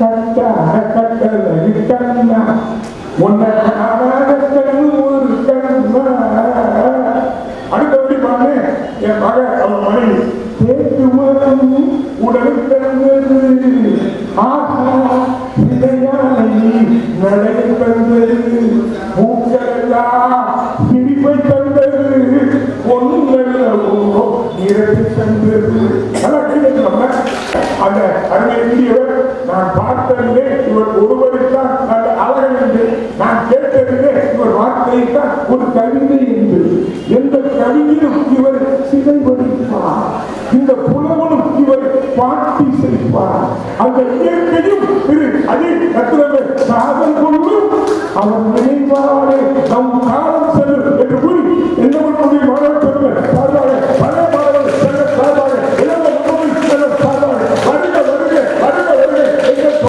கட்ட கட்டளை கண்ணா உன்னை காணாத கண்ணு ஒரு கண்ணா அடுத்தபடி பாரு என் மக அவன் மனைவி பேசுவதும் உடல் தந்தது ஆஹா இதையானை நடை தந்தது பூக்களெல்லாம் சிரிப்பை தந்தது தந்தது அந்த அருமையியவர் நான் பார்த்ததிலே இவர் ஒருவரைத்தான் நல்ல அழகன் என்று நான் கேட்டதிலே இவர் வார்த்தையைத்தான் ஒரு கவிதை என்று. எந்த கவிஞரும் இவர் சிலை இந்த புலவனும் இவர் பாட்டி செய்வார் அந்த இயற்கையும் திரு அஜய் ரத்னமே சாதம் கொண்டு அவர் நினைவாரே நம் கால